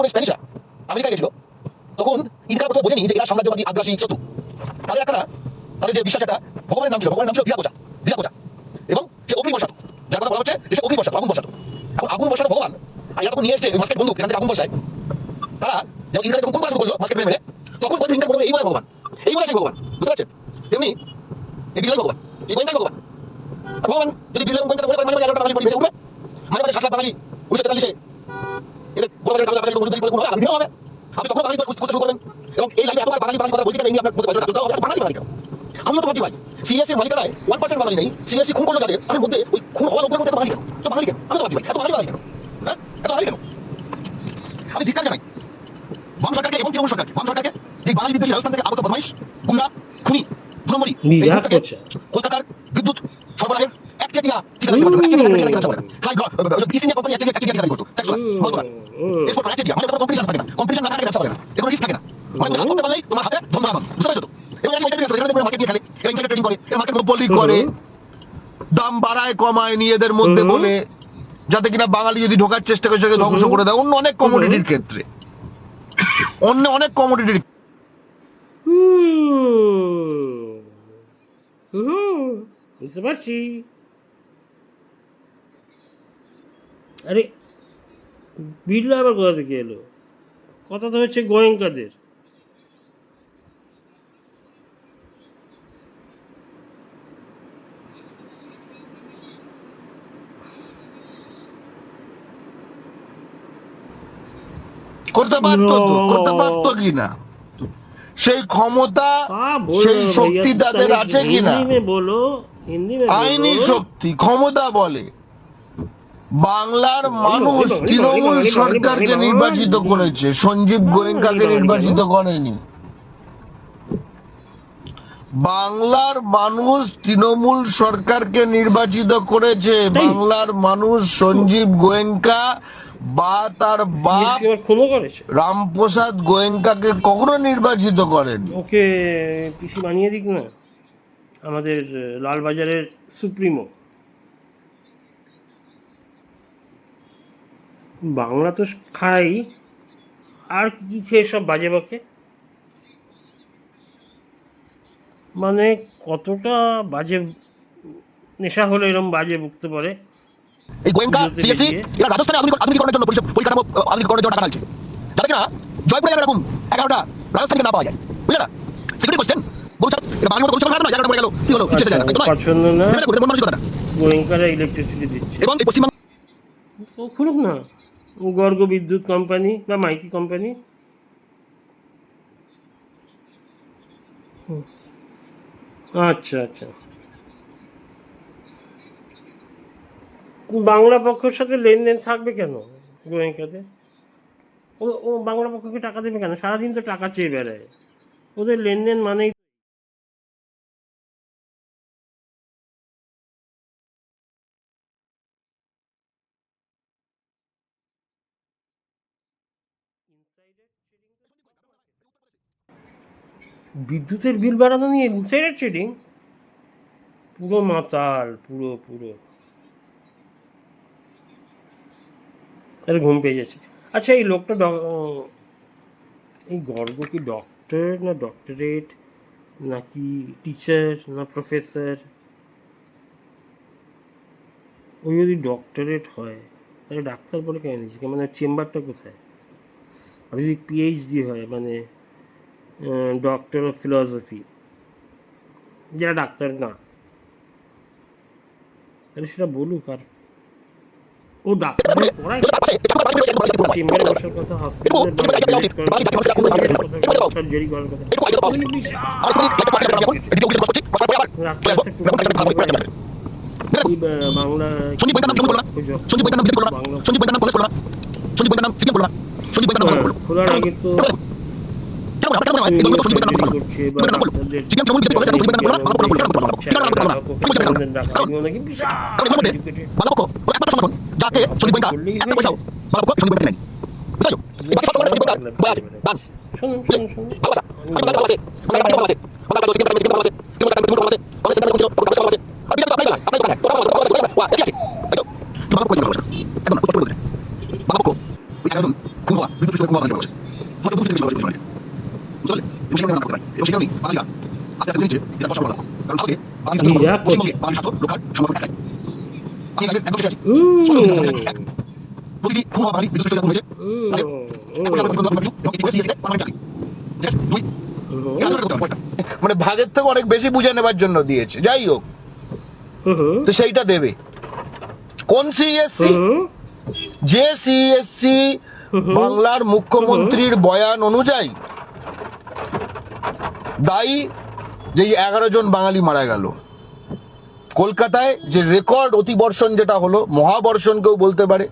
যখন স্প্যানিশরা আমেরিকায় গেছিল, তখন ইনকা প্রথমে বোঝেনি যে এরা সাম্রাজ্যবাদী আগ্রাসী শত্রু তাদের একটা তাদের যে বিশ্বাস একটা, ভগবানের নাম ছিল, ভগবানের নাম ছিল বিরাট বিরাট এবং সে অগ্নি বসাতো যার কথা বলা হচ্ছে সে অগ্নি বসাতো আগুন বসাতো এখন আগুন বসাতো ভগবান, আর এরা তখন নিয়ে এসছে মাস্কেট বন্দুক, এখান থেকে আগুন বসায় তারা যখন ইংরেজি যখন কোন শুরু করল মাস্কেট মেরে, তখন বলছে ইংরেজ বলবে এই বলে ভগবান, এই বলে ভগবান। বুঝতে পারছেন? তেমনি এই বিলাই ভগবান, এই গোয়েন্দাই ভগবান। ভগবান যদি বিলাই গোয়েন্দা বলে মানে মানে এগারোটা বাঙালি ভেসে উঠবে মানে মানে সাত লাখ বাঙালি উনিশশো তেতাল্লিশে বড় বড় টাকা বাঙালি মজুরি করে কোনো হবে আগে হবে। আপনি তখন বাঙালি করতে শুরু করবেন। এবং এই লাইনে এতবার বাঙালি বাঙালি কথা বলতে গেলে আপনার মধ্যে বাজনা হবে বাঙালি বাঙালি কেন? তো ভাবছি ভাই সিএসসির মালিকানায় ওয়ান পার্সেন্ট বাঙালি নেই। সিএসসি খুন করল যাদের তাদের মধ্যে ওই খুন হওয়ার উপরে মধ্যে বাঙালি কেন? তো বাঙালি কেন? আমি তো ভাবছি ভাই এত বাঙালি বাঙালি কেন? হ্যাঁ? এত বাঙালি কেন? আমি ধিক্কার জানাই। বাম সরকারকে এবং তৃণমূল সরকারকে। বাম সরকারকে এই বাঙালি বিদ্বেষী রাজস্থান থেকে আগত বদমাইশ গুন্ডা খুনি দু নম্বরই এই বিরাট গ্রুপটাকে করছে। কলকাতার বিদ্যুৎ সরবরাহের একচেটিয়া ঠিকাদারি করতো একচেটিয়া ঠিকাদারি করতো হাই ইস্ট ইন্ডিয়া কোম্পানি একচেটিয়া একচেটিয়া ঠিকাদারি করতো। বন্ধ করা এক্সপোর্ট করা একচেটিয়া মানে কোনো কম্পিটিশন থাকে না কম্পিটিশন না থাকলে ব্যবসা করে না এর কোনো রিস্ক থাকে না মানে তুমি করতে পারলেই তোমার হাতে ধন ধরা বুঝতে পারছ তো? এবং এরা এটা এখানে দেখো মার্কেট নিয়ে খেলে। এরা ইনসাইডার ট্রেডিং করে এরা মার্কেট মনোপলি করে। দাম বাড়ায় কমায় নিজেদের মধ্যে বলে। যাতে কিনা বাঙালি যদি ঢোকার চেষ্টা করে সেটাকে ধ্বংস করে দেয়। অন্য অনেক কমোডিটির ক্ষেত্রে। অন্য অনেক কমোডিটির বুঝতে পারছি। আরে বিড়লা আবার কোথা থেকে এলো? কথা তো হচ্ছে গোয়েঙ্কাদের করতে পারতো তো করতে পারতো কিনা? সেই ক্ষমতা সেই শক্তি তাদের আছে কিনা? বলো আইনি শক্তি ক্ষমতা বলে। বাংলার মানুষ তৃণমূল সরকারকে নির্বাচিত করেছে সঞ্জীব গোয়েঙ্কাকে নির্বাচিত করেনি। বাংলার মানুষ তৃণমূল সরকারকে নির্বাচিত করেছে বাংলার মানুষ সঞ্জীব গোয়েঙ্কা বা তার বাপ খুনও করেছে রামপ্রসাদ গোয়েঙ্কাকে কখনো নির্বাচিত করেন। ওকে পিসি বানিয়ে দিক না। আমাদের লালবাজারের সুপ্রিমো। বাংলা তো খাই আর কি খেয়ে সব বাজে বকে? মানে কতটা বাজে নেশা হলে এরকম বাজে বকতে পারে? এই গোয়েঙ্কা সিএসসি এরা রাজস্থানে আধুনিক আধুনিকরণের জন্য পরিকাঠামো আধুনিকরণের জন্য টাকা ঢালছে যাতে কিনা জয়পুরে এরকম এগারোটা রাজস্থান থেকে না পাওয়া যায়। বুঝলে না? সিকিউরিটি কোশ্চেন খুলুক না গর্গ বিদ্যুৎ কোম্পানি বা মাইতি কোম্পানি। আচ্ছা আচ্ছা। বাংলা পক্ষের সাথে লেনদেন থাকবে কেন গোয়েঙ্কাতে ও ও বাংলা পক্ষকে টাকা দেবে কেন? সারাদিন তো টাকা চেয়ে বেড়ায়। ওদের লেনদেন মানেই বিদ্যুতের বিল বাড়ানো নিয়ে ইনসাইডার ট্রেডিং পুরো মাতাল, পুরো পুরো। আরে ঘুম পেয়ে যাচ্ছে আচ্ছা এই লোকটা এই গর্ব কি ডক্টর না ডক্টরেট নাকি টিচার না প্রফেসর ওই যদি ডক্টরেট হয়, তাহলে ডাক্তার বলে কেন নিজেকে মানে চেম্বারটা কোথায়? আর যদি পিএইচডি হয় মানে ডক্টর অফ ফিলসফি যারা ডাক্তার না, তাহলে সেটা বলুক আর ও ডাক্তার পড়ায় চেম্বারে বসার কথা হসপিটালে করার কথা। বাংলা খোলার আগে তো করছে সঞ্জীব বৈদ্যনাথ করলেই একটা পয়সাও পক্ষ বয়া আছে। ভালোবাসা? সেই কারণেই বাঙালিরা আস্তে আস্তে বুঝছে এটা পছন্দ কারণ ভারতে বাঙালি কি রাগ করছে? পশ্চিমবঙ্গে বাঙালি স্বার্থ রক্ষার সমর্থন একটাই আমি মানে ভাগের থেকে অনেক বেশি বুঝে নেবার জন্য দিয়েছে। যাই হোক। তো সেইটা দেবে। কোন সিএসসি যে সিএসসি বাংলার মুখ্যমন্ত্রীর বয়ান অনুযায়ী দায়ী যে এগারো জন বাঙালি মারা গেল। কলকাতায় যে রেকর্ড অতিবর্ষণ যেটা হলো মহাবর্ষণ কেউ বলতে পারে।